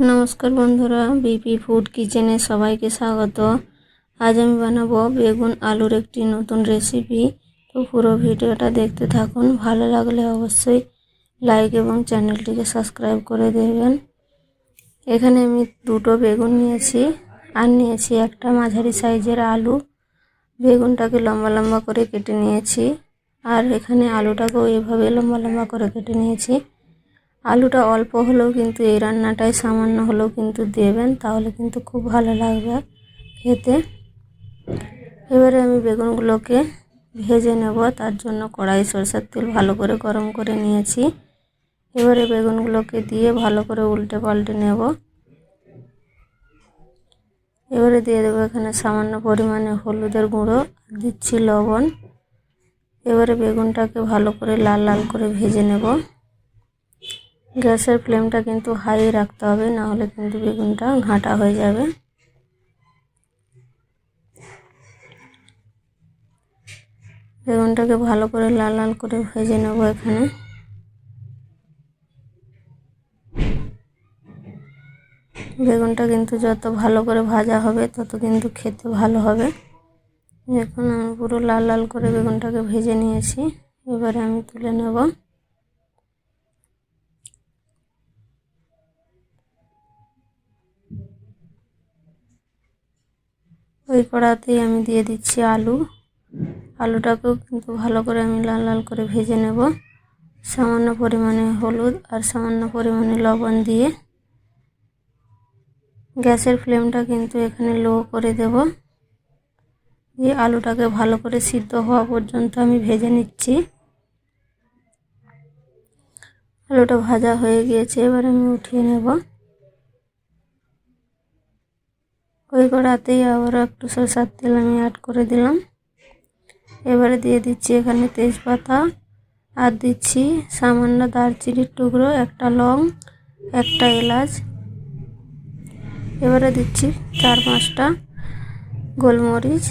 নমস্কার বন্ধুরা, BP food কিচেনে সবাইকে স্বাগত। আজ আমি বানাবো বেগুন আলুর একটি নতুন রেসিপি। তো পুরো ভিডিওটা দেখতে থাকুন, ভালো লাগলে অবশ্যই লাইক এবং চ্যানেলটিকে সাবস্ক্রাইব করে দেবেন। এখানে আমি দুটো বেগুন নিয়েছি, আর নিয়েছি একটা মাঝারি সাইজের আলু। বেগুনটাকে লম্বা লম্বা করে কেটে নিয়েছি, আর এখানে আলুটাকেও এভাবে লম্বা লম্বা করে কেটে নিয়েছি। আলুটা অল্প হলেও কিন্তু এই রান্নাটায় সামান্য হলেও কিন্তু দেবেন, তাহলে কিন্তু খুব ভালো লাগবে খেতে। এবারে আমি বেগুনগুলোকে ভেজে নেব, তার জন্য কড়াই সরষের তেল ভালো করে গরম করে নিয়েছি। এবারে বেগুনগুলোকে দিয়ে ভালো করে উল্টে পাল্টে নেব। এবারে দিয়ে দেবো এখানে সামান্য পরিমাণে হলুদের গুঁড়ো দিচ্ছি লবণ। এবারে বেগুনটাকে ভালো করে লাল লাল করে ভেজে নেব। গ্যাসের ফ্লেমটা কিন্তু হাই রাখতে হবে না হলে কিন্তু বেগুনটা ঘাঁটা হয়ে যাবে। বেগুনটাকে ভালো করে লাল লাল করে ভেজে নেব এখানে। বেগুনটা কিন্তু যত ভালো করে ভাজা হবে, তত কিন্তু খেতে ভালো হবে। এখন আমি পুরো লাল লাল করে বেগুনটাকে ভেজে নিয়েছি, এবারে আমি তুলে নেব। ওই কড়াতেই আমি দিয়ে দিচ্ছি আলু। আলুটাকেও কিন্তু ভালো করে আমি লাল লাল করে ভেজে নেব। সামান্য পরিমাণে হলুদ আর সামান্য পরিমাণে লবণ দিয়ে। গ্যাসের ফ্লেমটা কিন্তু এখানে লো করে দেব। দিয়ে আলুটাকে ভালো করে সিদ্ধ হওয়া পর্যন্ত আমি ভেজে নিচ্ছি। আলুটা ভাজা হয়ে গিয়েছে, এবার আমি উঠিয়ে নেব। ওই কড়াতেই আবার একটু সরষার তেল আমি অ্যাড করে দিলাম। এবারে দিয়ে দিচ্ছি এখানে তেজপাতা। আর দিচ্ছি সামান্য দারচিনির টুকরো, একটা লং, একটা এলাচ। এবারে দিচ্ছি চার পাঁচটা গোলমরিচ।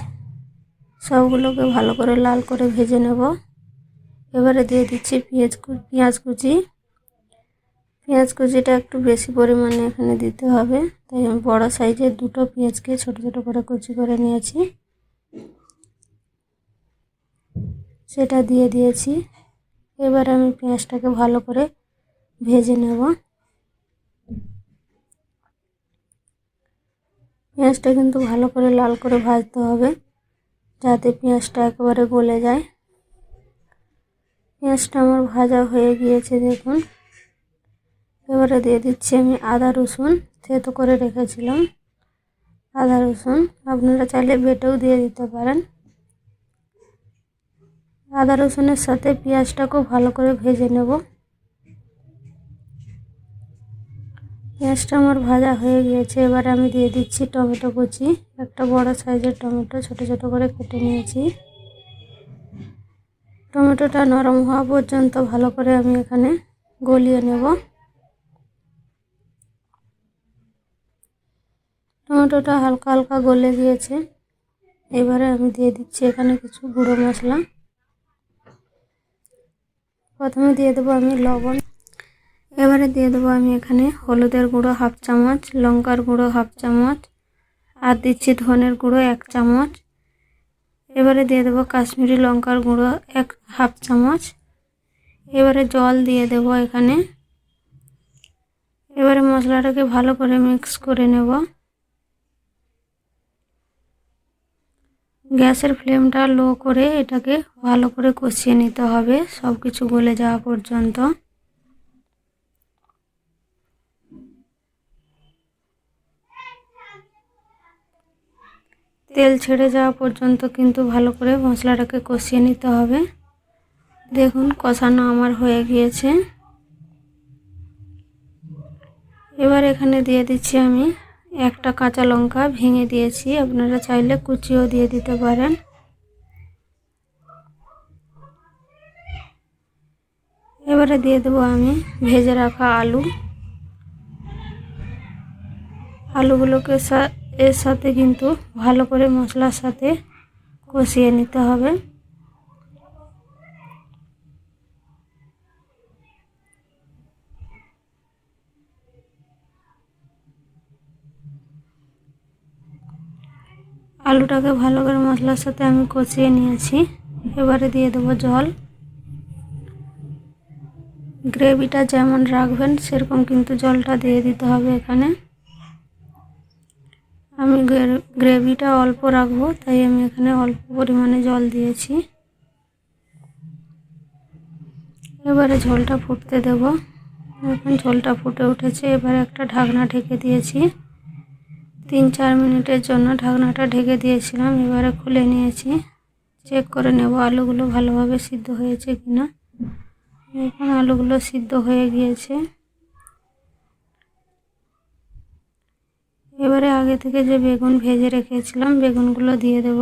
সবগুলোকে ভালো করে লাল করে ভেজে নেব। এবারে দিয়ে দিচ্ছি পেঁয়াজ পেঁয়াজ কুচি। পেঁয়াজ কুচিটা একটু বেশি পরিমাণে এখানে দিতে হবে। তাই আমি বড়ো সাইজের দুটো পেঁয়াজকে ছোট ছোট করে কুচি করে নিয়েছি। সেটা দিয়ে দিয়েছি। এবার আমি পেঁয়াজটাকে ভালো করে ভেজে নেব। পেঁয়াজটা কিন্তু ভালো করে লাল করে ভাজতে হবে, যাতে পেঁয়াজটা একেবারে গলে যায়। পেঁয়াজটা আমার ভাজা হয়ে গিয়েছে, দেখুন। এবারে দিয়ে দিচ্ছি আমি আদা রসুন, থেতো করে রেখেছিলাম। আদা রসুন আপনারা চাইলে বেটেও দিয়ে দিতে পারেন। আদা রসুনের সাথে পেঁয়াজটাকেও ভালো করে ভেজে নেব। পেঁয়াজটা আমার ভাজা হয়ে গিয়েছে, এবার আমি দিয়ে দিচ্ছি টমেটো কুচি। একটা বড় সাইজের টমেটো, ছোট ছোট করে কেটে নিয়েছি। টমেটোটা নরম হওয়া পর্যন্ত ভালো করে আমি এখানে গলিয়ে নেব। টমেটোটা হালকা হালকা গলে গিয়েছে। এবারে আমি দিয়ে দিচ্ছি এখানে কিছু গুঁড়ো মশলা। প্রথমে দিয়ে দেবো আমি লবণ। এবারে দিয়ে দেবো আমি এখানে হলুদের গুঁড়ো হাফ চামচ, লঙ্কার গুঁড়ো হাফ চামচ, আর দিচ্ছি ধনের গুঁড়ো এক চামচ। এবারে দিয়ে দেবো কাশ্মীরি লঙ্কার গুঁড়ো এক হাফ চামচ। এবারে জল দিয়ে দেব এখানে। এবারে মশলাটাকে ভালো করে মিক্স করে নেব। গ্যাসের ফ্লেমটা লো করে এটাকে ভালো করে কষিয়ে নিতে হবে সব কিছু গলে যাওয়া পর্যন্ত। তেল ছেড়ে যাওয়া পর্যন্ত কিন্তু ভালো করে মশলাটাকে কষিয়ে নিতে হবে। দেখুন, কষানো আমার হয়ে গিয়েছে। এবার এখানে দিয়ে দিচ্ছি আমি একটা কাঁচা লঙ্কা ভেঙে দিয়েছি, আপনারা চাইলে কুচিও দিয়ে দিতে পারেন। এবারে দিয়ে দেবো আমি ভেজে রাখা আলু। আলুগুলোকে এর সাথে কিন্তু ভালো করে মশলার সাথে কষিয়ে নিতে হবে। আলুটাকে ভালো করে মশলার সাথে আমি কষিয়ে নিয়েছি। এবারে দিয়ে দেবো জল। গ্রেভিটা যেমন রাখবেন, সেরকম কিন্তু জলটা দিয়ে দিতে হবে এখানে। আমি গ্রেভিটা অল্প রাখব, তাই আমি এখানে অল্প পরিমাণে জল দিয়েছি। এবারে ঝোলটা ফুটতে দেব। এখন ঝোলটা ফুটে উঠেছে। এবারে একটা ঢাকনা ঢেকে দিয়েছি। তিন চার মিনিটের জন্য ঢাকনাটা ঢেকে দিয়েছিলাম, এবারে খুলে নিয়েছি। চেক করে নেব আলুগুলো ভালোভাবে সিদ্ধ হয়েছে কিনা। এখন আলুগুলো সিদ্ধ হয়ে গিয়েছে। এবারে আগে থেকে যে বেগুন ভেজে রেখেছিলাম, বেগুনগুলো দিয়ে দেব।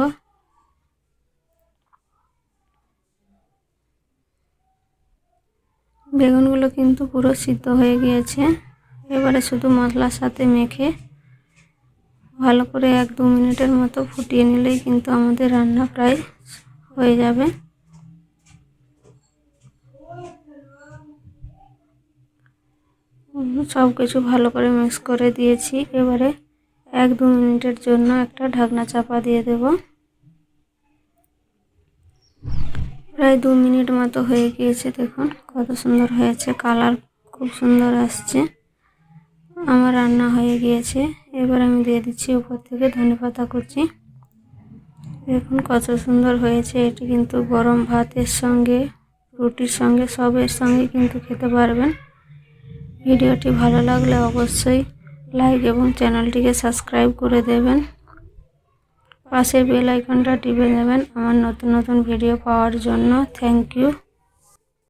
বেগুনগুলো কিন্তু পুরো সিদ্ধ হয়ে গিয়েছে। এবারে শুধু মশলার সাথে মেখে ভালো করে এক দু মিনিটের মতো ফুটিয়ে নিলেই কিন্তু আমাদের রান্না প্রায় হয়ে যাবে। সব কিছু ভালো করে মিক্স করে দিয়েছি। এবারে এক দু মিনিটের জন্য একটা ঢাকনা চাপা দিয়ে দেব। প্রায় দু মিনিট মতো হয়ে গিয়েছে, দেখুন কত সুন্দর হয়েছে, কালার খুব সুন্দর আসছে। আমার রান্না হয়ে গিয়েছে। এবার আমি দিয়ে দিচ্ছি উপর থেকে ধনে পাতা কুচি। দেখুন কত সুন্দর হয়েছে। এটি কিন্তু গরম ভাতের সঙ্গে, রুটির সঙ্গে, সবের সঙ্গে কিন্তু খেতে পারবেন। ভিডিওটি ভালো লাগলে অবশ্যই লাইক এবং চ্যানেলটিকে সাবস্ক্রাইব করে দেবেন। পাশে বেল আইকনটা টিপে দেবেন আমার নতুন নতুন ভিডিও পাওয়ার জন্য। Thank you.